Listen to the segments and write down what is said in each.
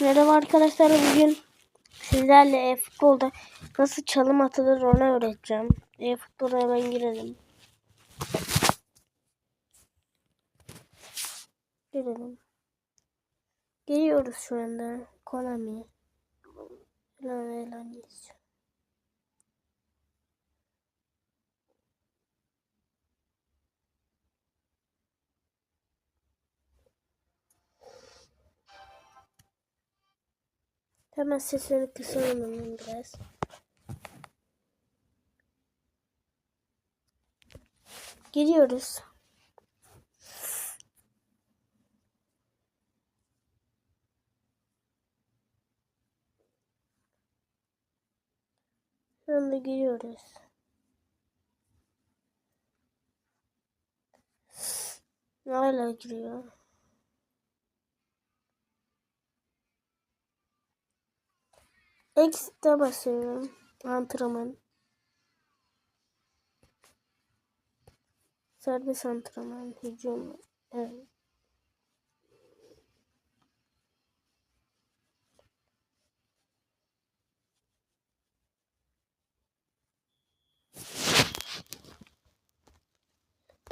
Merhaba arkadaşlar bugün sizlerle e-futbolda nasıl çalım atılır onu öğreteceğim. E-futbola hemen girelim. Girelim. Geliyoruz şu anda. Konami. Lan elan yazıyor. Hemen sesini kısalım hemen biraz. Giriyoruz. Şu anda giriyoruz. Hala giriyor. X'de basıyorum. Antrenman. Serbest antrenman. Hücum. Evet.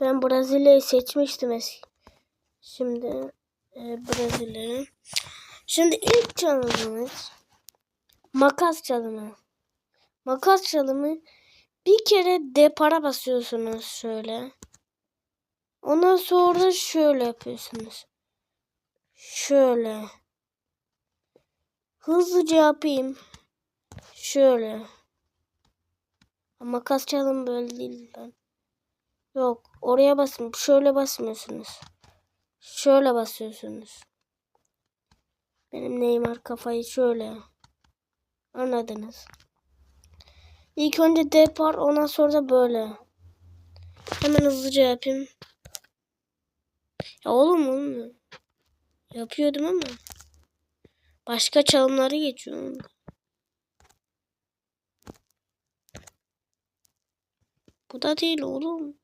Ben Brezilya'yı seçmiştim eski. Şimdi e, Brezilya. Şimdi ilk çalımımız makas çalımı. Makas çalımı bir kere depara basıyorsunuz şöyle. Ondan sonra şöyle yapıyorsunuz. Şöyle. Hızlıca yapayım. Şöyle. Makas çalım böyle değil lan. Yok oraya basın. Şöyle basmıyorsunuz. Şöyle basıyorsunuz. Benim Neymar kafayı şöyle. Anladınız. İlk önce depar ondan sonra da böyle. Hemen hızlıca yapayım. Ya oğlum oğlum. Yapıyordum ama. Başka çalımları geçiyorum. Bu da değil oğlum.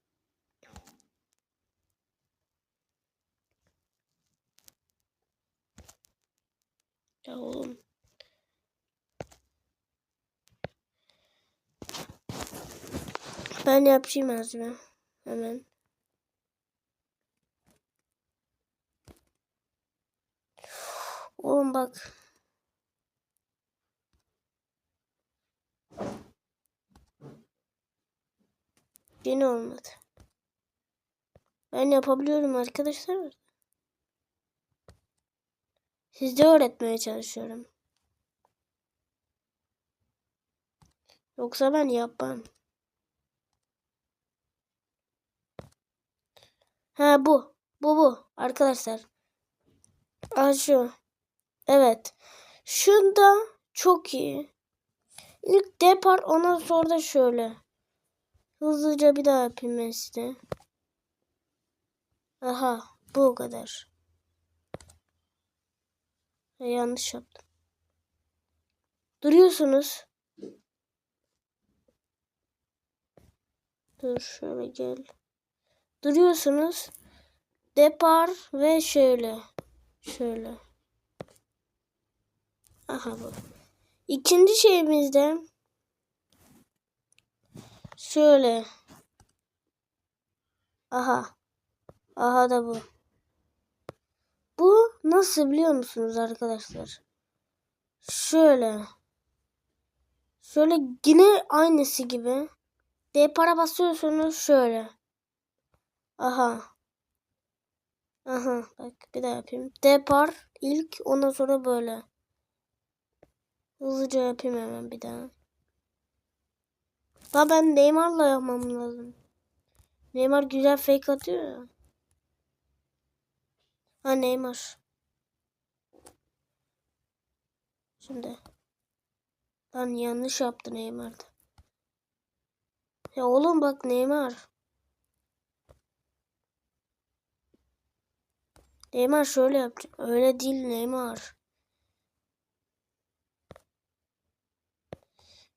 Ya oğlum. Ben yapayım azmi. Hemen. Oğlum bak. Yine olmadı. Ben yapabiliyorum arkadaşlar. Sizde öğretmeye çalışıyorum. Yoksa ben yapmam. Ha bu. Bu bu. Arkadaşlar. Aa şu. Evet. Şunda çok iyi. İlk depar ondan sonra da şöyle. Hızlıca bir daha yapayım ben size. Aha. Bu kadar. Ya, yanlış yaptım. Duruyorsunuz. Dur şöyle gel. Duruyorsunuz. Depar ve şöyle. Şöyle. Aha bu. İkinci şeyimizde şöyle. Aha. Aha da bu. Bu nasıl biliyor musunuz arkadaşlar? Şöyle. Şöyle yine aynısı gibi. Depara basıyorsunuz şöyle. Aha. Aha bak bir daha yapayım. Depar ilk ondan sonra böyle. Hızlıca yapayım hemen bir daha. Daha ben Neymar'la yapmam lazım. Neymar güzel fake atıyor ya. Ha Neymar. Şimdi. Lan yanlış yaptı Neymar'da. Ya oğlum bak Neymar. Neymar şöyle yapacak. Öyle değil Neymar.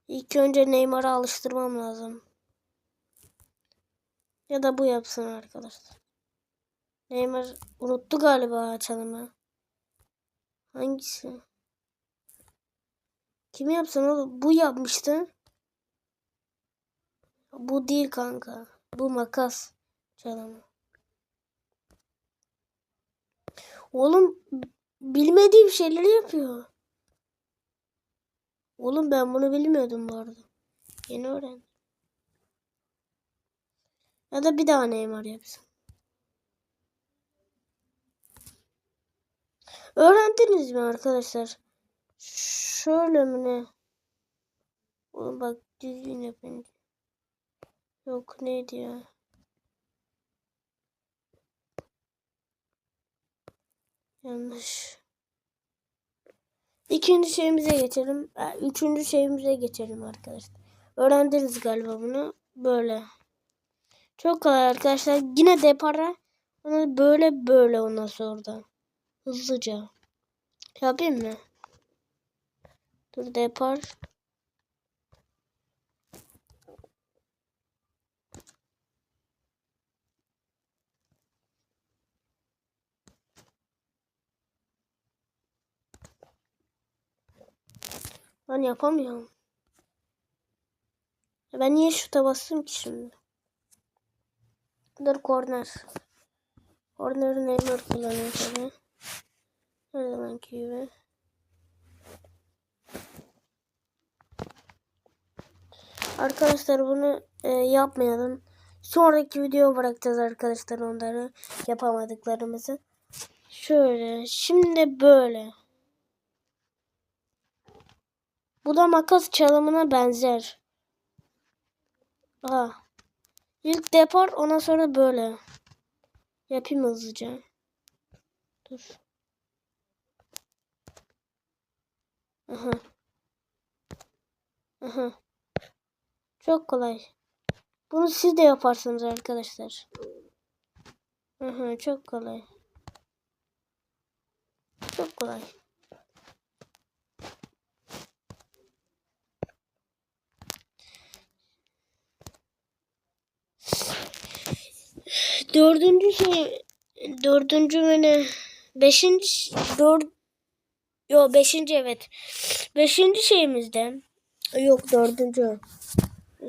İlk önce Neymar'ı alıştırmam lazım. Ya da bu yapsın arkadaşlar. Neymar unuttu galiba çalımı. Hangisi? Kim yapsın oğlum? Bu yapmıştı. Bu değil kanka. Bu makas çalımı. Oğlum bilmediğim şeyleri yapıyor. Oğlum ben bunu bilmiyordum bu arada. Yeni öğrendim. Ya da bir daha Neymar yapsın. Öğrendiniz mi arkadaşlar? Şöyle mi ne? Oğlum bak düzgün yapın. Yok neydi ya? Yanlış. İkinci şeyimize geçelim. Üçüncü şeyimize geçelim arkadaşlar. Öğrendiniz galiba bunu. Böyle. Çok kolay arkadaşlar. Yine depara onu böyle böyle ondan sonra da. Hızlıca. Yapayım mı? Dur depar. Ben yapamıyorum. Ben niye şuta bastım ki şimdi? Dur korner. Korneri Neymar kullanıyor tabii. Her zamanki gibi. Arkadaşlar bunu e, yapmayalım. Sonraki video bırakacağız arkadaşlar onları yapamadıklarımızı. Şöyle. Şimdi böyle. Bu da makas çalımına benzer. Aha. İlk depar ondan sonra böyle. Yapayım hızlıca. Dur. Aha. Aha. Çok kolay. Bunu siz de yaparsınız arkadaşlar. Aha, çok kolay. Çok kolay. Dördüncü şey dördüncü mü ne? Beşinci dört Yo beşinci evet. Beşinci şeyimizde yok dördüncü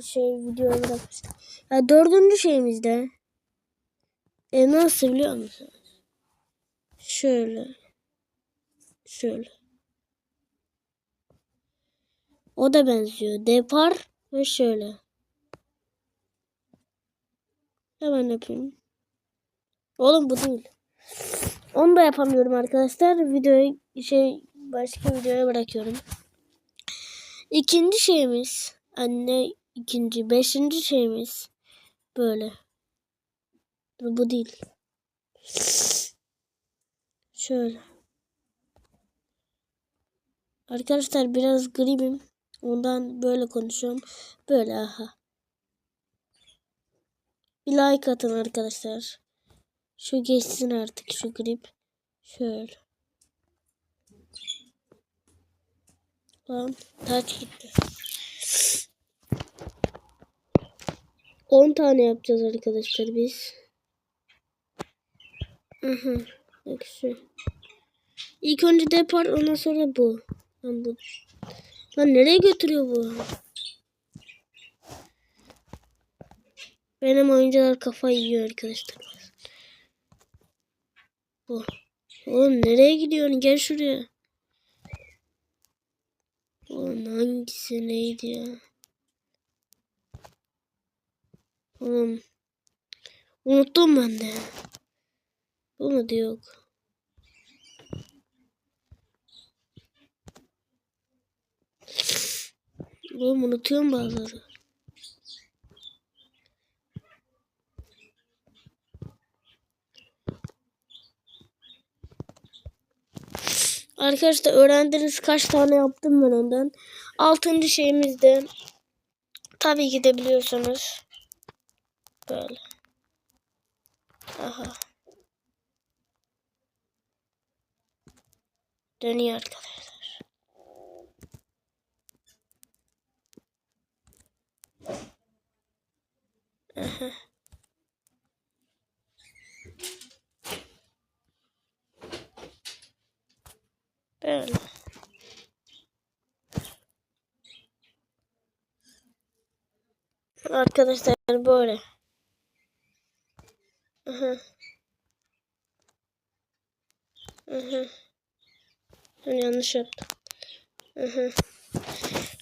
şey video bırakmıştım. Ya dördüncü şeyimizde e nasıl biliyor musunuz? Şöyle. Şöyle. O da benziyor. Depar ve şöyle. Hemen yapayım. Oğlum bu değil. Onu da yapamıyorum arkadaşlar. Videoyu şey başka videoya bırakıyorum. İkinci şeyimiz anne ikinci beşinci şeyimiz böyle. Bu değil. Şöyle. Arkadaşlar biraz gribim. Ondan böyle konuşuyorum. Böyle aha. Bir like atın arkadaşlar. Şu geçsin artık şu grip. Şöyle. Lan taç gitti. 10 tane yapacağız arkadaşlar biz. Aha. Bak şu. İlk önce depar ondan sonra bu. Lan bu. Lan nereye götürüyor bu? Benim oyuncular kafayı yiyor arkadaşlar. Bu. Oğlum nereye gidiyorsun? Gel şuraya. Oğlum hangisi neydi ya? Oğlum. Unuttum ben de. Bu mu da yok. Oğlum unutuyorum bazıları. Arkadaşlar öğrendiniz kaç tane yaptım ben ondan. Altıncı şeyimizde tabii ki de biliyorsunuz. Böyle. Aha. Dönüyor arkadaşlar. Aha. Böyle. Arkadaşlar böyle. Aha. Aha. Yanlış yaptım. Aha.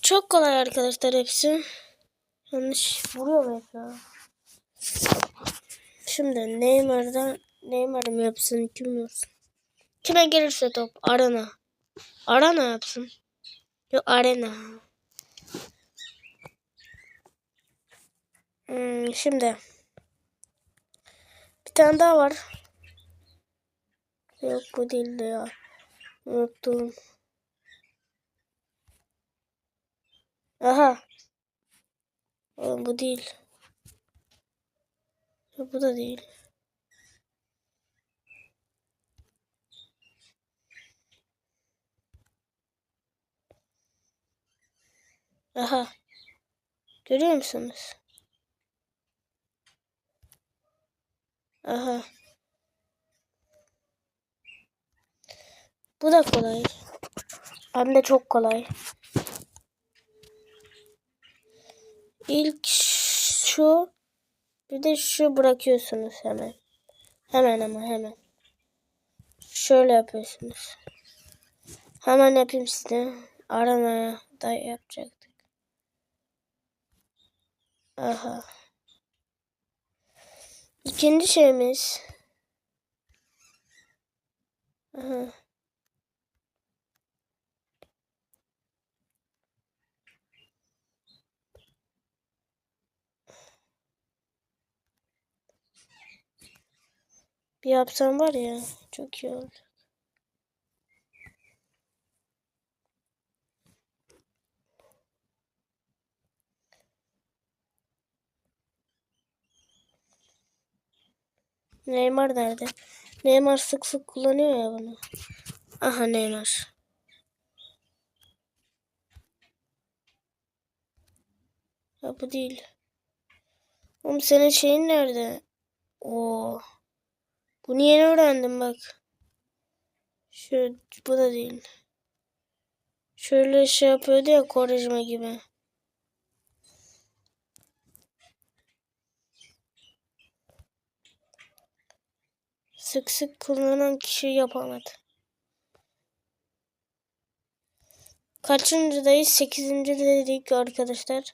Çok kolay arkadaşlar hepsi. Yanlış vuruyor mu ya? Şimdi Neymar'dan Neymar mı yapsın kim yapsın? Kime gelirse top Arana. Arana yapsın. Yok Arena. Hmm, şimdi bir tane daha var. Yok bu değildi ya. Unuttum. Aha. Oğlum bu değil. Bu da değil. Aha. Görüyor musunuz? Aha. Bu da kolay. Hem de çok kolay. İlk şu bir de şu bırakıyorsunuz hemen. Hemen ama hemen. Şöyle yapıyorsunuz. Hemen yapayım size. Aranaya da yapacaktık. Aha. İkinci şeyimiz. Aha. Bir yapsam var ya çok iyi olur. Neymar nerede? Neymar sık sık kullanıyor ya bunu. Aha Neymar. Ya bu değil. Oğlum senin şeyin nerede? Oo. Bunu yeni öğrendim bak. Şu bu da değil. Şöyle şey yapıyordu ya Korejma gibi. Sık sık kullanan kişi yapamadı. Kaçıncıdayız? Sekizinci dedik arkadaşlar.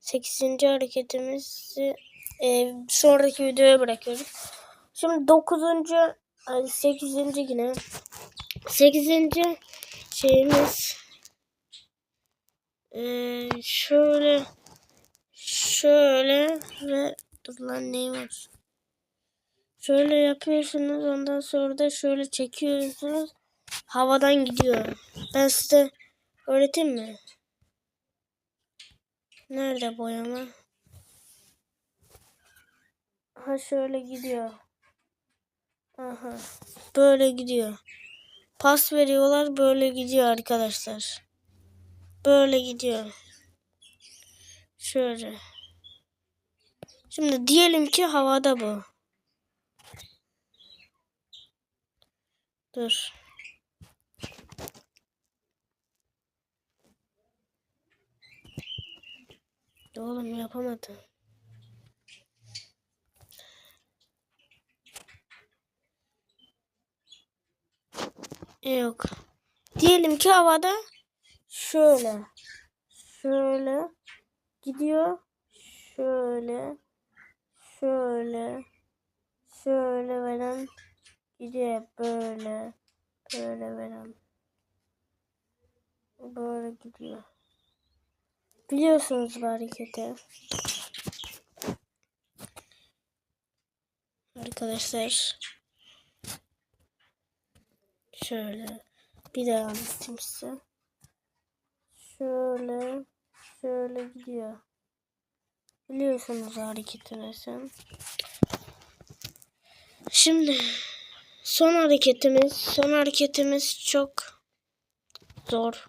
Sekizinci hareketimizi e, sonraki videoya bırakıyoruz. Şimdi dokuzuncu, sekizinci yine. Sekizinci şeyimiz ee, şöyle şöyle ve dur lan neyim var? Şöyle yapıyorsunuz ondan sonra da şöyle çekiyorsunuz. Havadan gidiyor. Ben size öğreteyim mi? Nerede boyama? Ha şöyle gidiyor. Aha. Böyle gidiyor. Pas veriyorlar böyle gidiyor arkadaşlar. Böyle gidiyor. Şöyle. Şimdi diyelim ki havada bu. Dur. Oğlum yapamadım. Yok. Diyelim ki havada şöyle. Şöyle gidiyor. Şöyle. Şöyle. Gidiyor böyle. Böyle veren. Böyle gidiyor. Biliyorsunuz bu hareketi. Arkadaşlar. Şöyle. Bir daha anlatayım size. Şöyle. Şöyle gidiyor. Biliyorsunuz hareketini sen. Şimdi son hareketimiz. Son hareketimiz çok zor.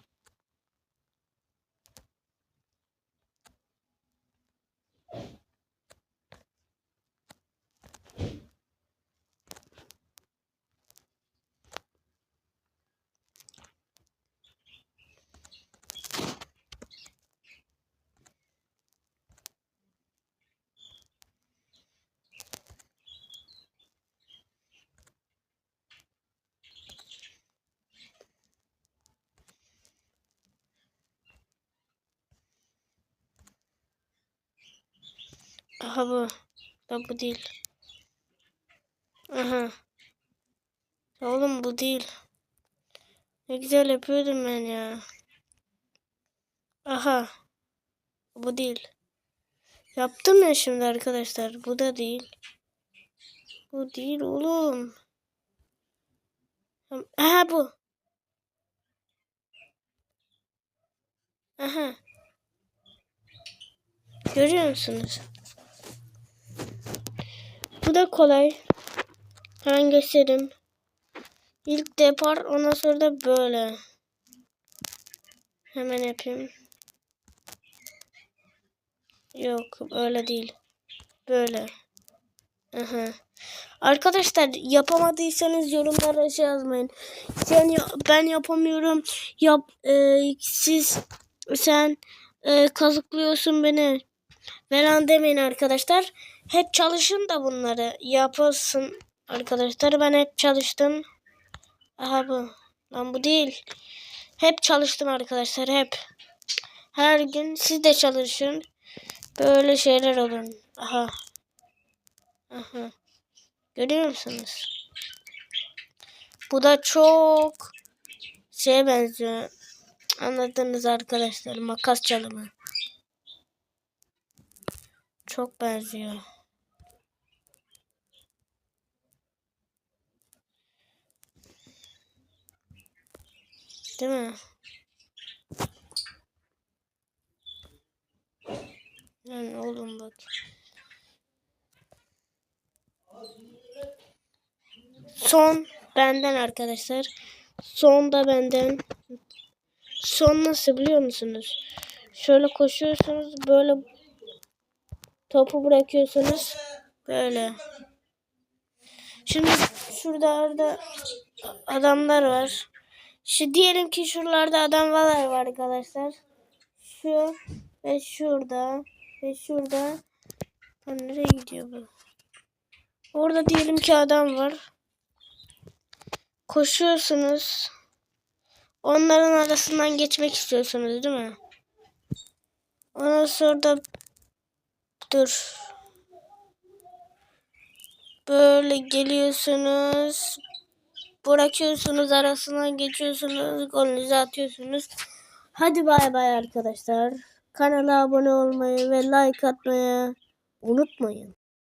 Aha bu. Da bu değil. Aha. Oğlum bu değil. Ne güzel yapıyordum ben ya. Aha. Bu değil. Yaptım ya şimdi arkadaşlar. Bu da değil. Bu değil oğlum. Aha bu. Aha. Görüyor musunuz? Bu da kolay. Hemen göstereyim. İlk depar ondan sonra da böyle. Hemen yapayım. Yok öyle değil. Böyle. Aha. Arkadaşlar yapamadıysanız yorumlara şey yazmayın. Sen ben yapamıyorum. Yap e, siz sen e, kazıklıyorsun beni falan demeyin arkadaşlar. Hep çalışın da bunları yapasın arkadaşlar. Ben hep çalıştım. Aha bu. Lan bu değil. Hep çalıştım arkadaşlar hep. Her gün siz de çalışın. Böyle şeyler olun. Aha. Aha. Görüyor musunuz? Bu da çok şeye benziyor. Anladınız arkadaşlar. Makas çalımı. Çok benziyor. Değil mi? Yani oğlum bak. Son benden arkadaşlar. Son da benden. Son nasıl biliyor musunuz? Şöyle koşuyorsunuz böyle topu bırakıyorsunuz. Böyle. Şimdi şurada arada adamlar var. Şu diyelim ki şuralarda adamlar var arkadaşlar. Şu ve şurada ve şurada. Lan nereye gidiyor bu? Orada diyelim ki adam var. Koşuyorsunuz. Onların arasından geçmek istiyorsunuz değil mi? Ondan sonra da dur. Böyle geliyorsunuz. Bırakıyorsunuz arasından geçiyorsunuz. Golünüzü atıyorsunuz. Hadi bay bay arkadaşlar. Kanala abone olmayı ve like atmayı unutmayın.